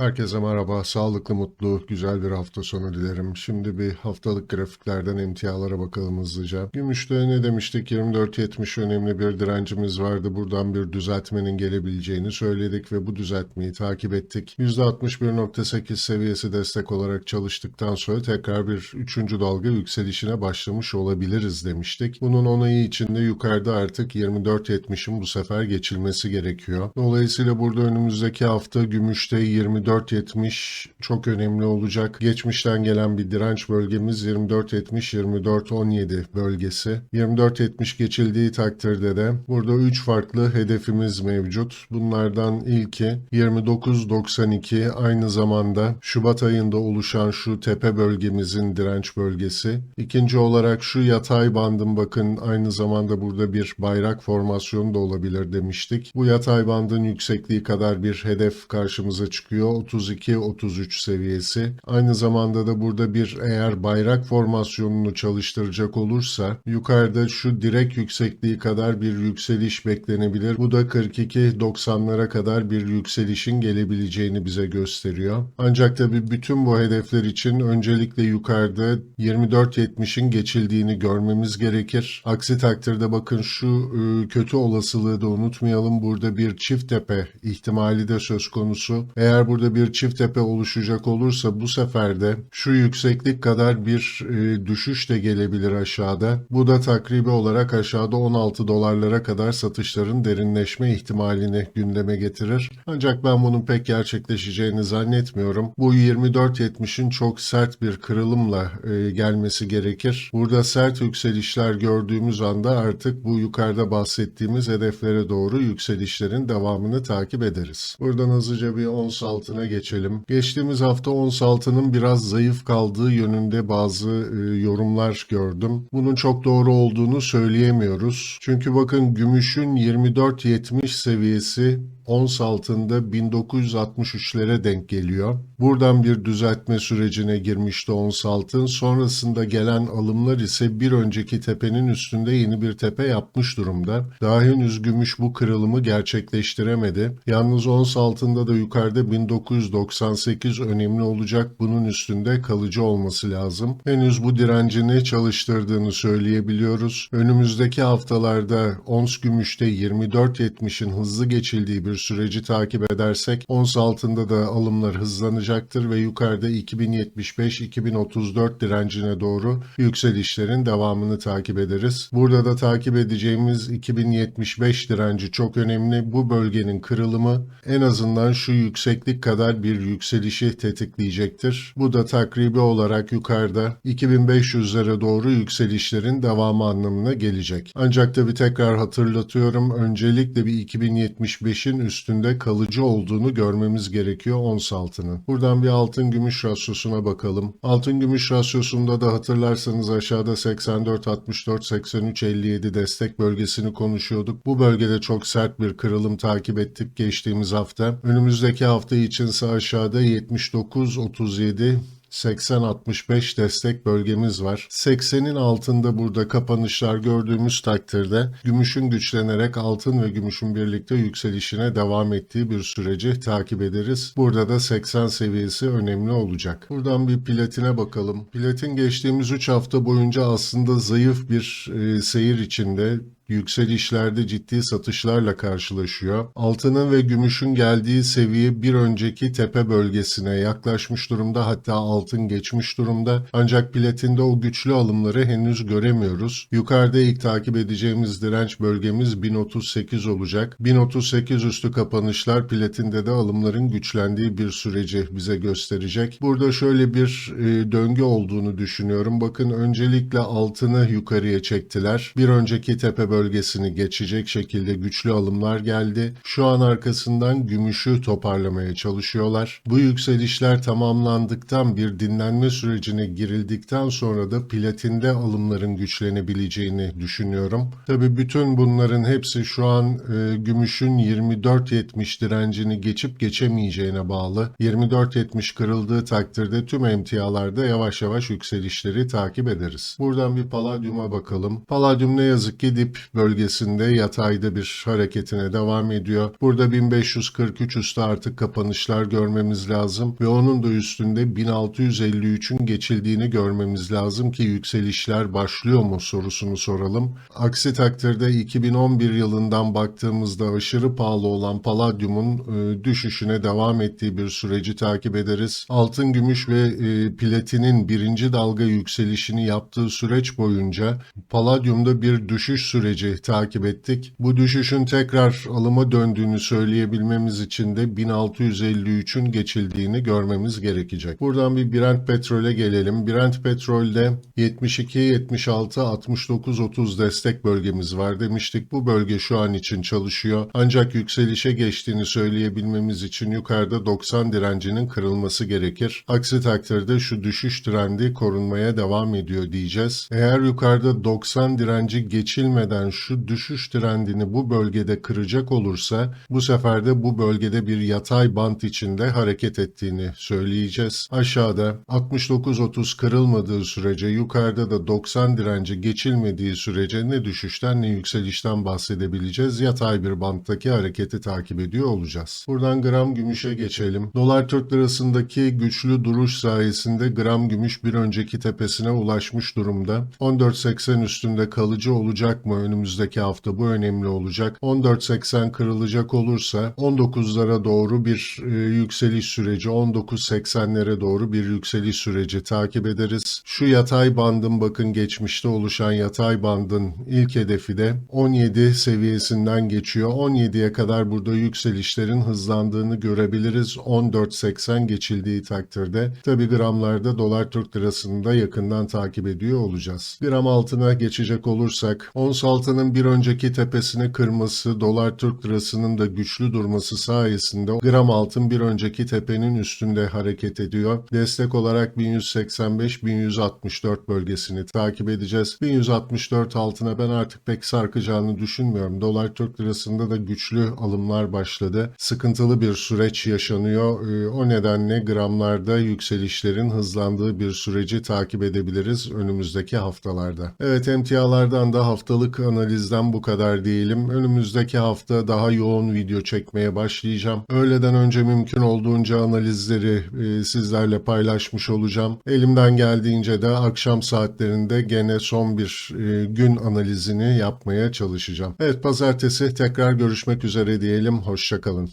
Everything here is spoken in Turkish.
Herkese merhaba, sağlıklı, mutlu, güzel bir hafta sonu dilerim. Şimdi bir haftalık grafiklerden emtialara bakalım hızlıca. Gümüşte ne demiştik? 24.70 önemli bir direncimiz vardı. Buradan bir düzeltmenin gelebileceğini söyledik ve bu düzeltmeyi takip ettik. %61.8 seviyesi destek olarak çalıştıktan sonra tekrar bir üçüncü dalga yükselişine başlamış olabiliriz demiştik. Bunun onayı için de yukarıda artık 24.70'in bu sefer geçilmesi gerekiyor. Dolayısıyla burada önümüzdeki hafta gümüşte 24 24.70 çok önemli olacak. Geçmişten gelen bir direnç bölgemiz 24.70-24.17 bölgesi. 24.70 geçildiği takdirde de burada 3 farklı hedefimiz mevcut. Bunlardan ilki 29.92 aynı zamanda Şubat ayında oluşan şu tepe bölgemizin direnç bölgesi. İkinci olarak şu yatay bandın bakın aynı zamanda burada bir bayrak formasyonu da olabilir demiştik. Bu yatay bandın yüksekliği kadar bir hedef karşımıza çıkıyor. 32-33 seviyesi. Aynı zamanda da burada bir eğer bayrak formasyonunu çalıştıracak olursa yukarıda şu direk yüksekliği kadar bir yükseliş beklenebilir. Bu da 42-90'lara kadar bir yükselişin gelebileceğini bize gösteriyor. Ancak tabi bütün bu hedefler için öncelikle yukarıda 24-70'in geçildiğini görmemiz gerekir. Aksi takdirde bakın şu e, kötü olasılığı da unutmayalım. Burada bir çift tepe ihtimali de söz konusu. Eğer burada bir çift tepe oluşacak olursa bu sefer de şu yükseklik kadar bir e, düşüş de gelebilir aşağıda. Bu da takribi olarak aşağıda 16 dolarlara kadar satışların derinleşme ihtimalini gündeme getirir. Ancak ben bunun pek gerçekleşeceğini zannetmiyorum. Bu 24.70'in çok sert bir kırılımla e, gelmesi gerekir. Burada sert yükselişler gördüğümüz anda artık bu yukarıda bahsettiğimiz hedeflere doğru yükselişlerin devamını takip ederiz. Buradan hızlıca bir ons altına geçelim. Geçtiğimiz hafta ons altının biraz zayıf kaldığı yönünde bazı e, yorumlar gördüm. Bunun çok doğru olduğunu söyleyemiyoruz. Çünkü bakın gümüşün 24.70 seviyesi ons altında 1963'lere denk geliyor. Buradan bir düzeltme sürecine girmişti ons altın. Sonrasında gelen alımlar ise bir önceki tepenin üstünde yeni bir tepe yapmış durumda. Daha henüz gümüş bu kırılımı gerçekleştiremedi. Yalnız ons altında da yukarıda 1998 önemli olacak. Bunun üstünde kalıcı olması lazım. Henüz bu direncini çalıştırdığını söyleyebiliyoruz. Önümüzdeki haftalarda ons gümüşte 24.70'in hızlı geçildiği bir süreci takip edersek ons altında da alımlar hızlanacaktır ve yukarıda 2075-2034 direncine doğru yükselişlerin devamını takip ederiz. Burada da takip edeceğimiz 2075 direnci çok önemli. Bu bölgenin kırılımı en azından şu yükseklik kadar bir yükselişi tetikleyecektir. Bu da takribi olarak yukarıda 2500'lere doğru yükselişlerin devamı anlamına gelecek. Ancak tabi tekrar hatırlatıyorum öncelikle bir 2075'in üstünde kalıcı olduğunu görmemiz gerekiyor ons altının. Buradan bir altın gümüş rasyosuna bakalım. Altın gümüş rasyosunda da hatırlarsanız aşağıda 84 64 83 57 destek bölgesini konuşuyorduk. Bu bölgede çok sert bir kırılım takip ettik geçtiğimiz hafta. Önümüzdeki hafta içinse aşağıda 79 37 80-65 destek bölgemiz var. 80'in altında burada kapanışlar gördüğümüz takdirde gümüşün güçlenerek altın ve gümüşün birlikte yükselişine devam ettiği bir süreci takip ederiz. Burada da 80 seviyesi önemli olacak. Buradan bir platine bakalım. Platin geçtiğimiz 3 hafta boyunca aslında zayıf bir e, seyir içinde yükselişlerde ciddi satışlarla karşılaşıyor. Altının ve gümüşün geldiği seviye bir önceki tepe bölgesine yaklaşmış durumda hatta altın geçmiş durumda. Ancak platinde o güçlü alımları henüz göremiyoruz. Yukarıda ilk takip edeceğimiz direnç bölgemiz 1038 olacak. 1038 üstü kapanışlar platinde de alımların güçlendiği bir süreci bize gösterecek. Burada şöyle bir e, döngü olduğunu düşünüyorum. Bakın öncelikle altını yukarıya çektiler. Bir önceki tepe bölgesine bölgesini geçecek şekilde güçlü alımlar geldi. Şu an arkasından gümüşü toparlamaya çalışıyorlar. Bu yükselişler tamamlandıktan bir dinlenme sürecine girildikten sonra da platinde alımların güçlenebileceğini düşünüyorum. Tabi bütün bunların hepsi şu an e, gümüşün 24.70 direncini geçip geçemeyeceğine bağlı. 24.70 kırıldığı takdirde tüm emtialarda yavaş yavaş yükselişleri takip ederiz. Buradan bir paladyuma bakalım. Paladyum ne yazık ki dip bölgesinde yatayda bir hareketine devam ediyor. Burada 1543 üstü artık kapanışlar görmemiz lazım ve onun da üstünde 1653'ün geçildiğini görmemiz lazım ki yükselişler başlıyor mu sorusunu soralım. Aksi takdirde 2011 yılından baktığımızda aşırı pahalı olan paladyumun e, düşüşüne devam ettiği bir süreci takip ederiz. Altın, gümüş ve e, platinin birinci dalga yükselişini yaptığı süreç boyunca paladyumda bir düşüş süreci takip ettik. Bu düşüşün tekrar alıma döndüğünü söyleyebilmemiz için de 1653'ün geçildiğini görmemiz gerekecek. Buradan bir Brent petrole gelelim. Brent petrolde 72, 76, 69, 30 destek bölgemiz var demiştik. Bu bölge şu an için çalışıyor. Ancak yükselişe geçtiğini söyleyebilmemiz için yukarıda 90 direncinin kırılması gerekir. Aksi takdirde şu düşüş trendi korunmaya devam ediyor diyeceğiz. Eğer yukarıda 90 direnci geçilmeden şu düşüş trendini bu bölgede kıracak olursa bu sefer de bu bölgede bir yatay bant içinde hareket ettiğini söyleyeceğiz. Aşağıda 69-30 kırılmadığı sürece yukarıda da 90 direnci geçilmediği sürece ne düşüşten ne yükselişten bahsedebileceğiz. Yatay bir banttaki hareketi takip ediyor olacağız. Buradan gram gümüşe geçelim. Dolar Türk lirasındaki güçlü duruş sayesinde gram gümüş bir önceki tepesine ulaşmış durumda. 14.80 üstünde kalıcı olacak mı önümüzdeki hafta bu önemli olacak. 14.80 kırılacak olursa 19'lara doğru bir e, yükseliş süreci 19.80'lere doğru bir yükseliş süreci takip ederiz. Şu yatay bandın bakın geçmişte oluşan yatay bandın ilk hedefi de 17 seviyesinden geçiyor. 17'ye kadar burada yükselişlerin hızlandığını görebiliriz. 14.80 geçildiği takdirde. Tabi gramlarda dolar Türk lirasını da yakından takip ediyor olacağız. Gram altına geçecek olursak ons altının bir önceki tepesini kırması dolar Türk lirasının da güçlü durması sayesinde gram altın bir önceki tepenin üstünde hareket ediyor. Destek olarak 1185-1164 bölgesini takip edeceğiz. 1164 altına ben artık pek sarkacağını düşünmüyorum. Dolar Türk lirasında da güçlü alımlar başladı. Sıkıntılı bir süreç yaşanıyor. Ee, O nedenle gramlarda yükselişlerin hızlandığı bir süreci takip edebiliriz önümüzdeki haftalarda. Evet emtialardan da haftalık analizden bu kadar diyelim. Önümüzdeki hafta daha yoğun video çekmeye başlayacağım. Öğleden önce mümkün olduğunca analizleri e, sizlerle paylaşmış olacağım. Elimden geldiğince de akşam saatlerinde gene son bir e, gün analizini yapmaya çalışacağım. Evet pazartesi tekrar görüşmek üzere diyelim. Hoşçakalın.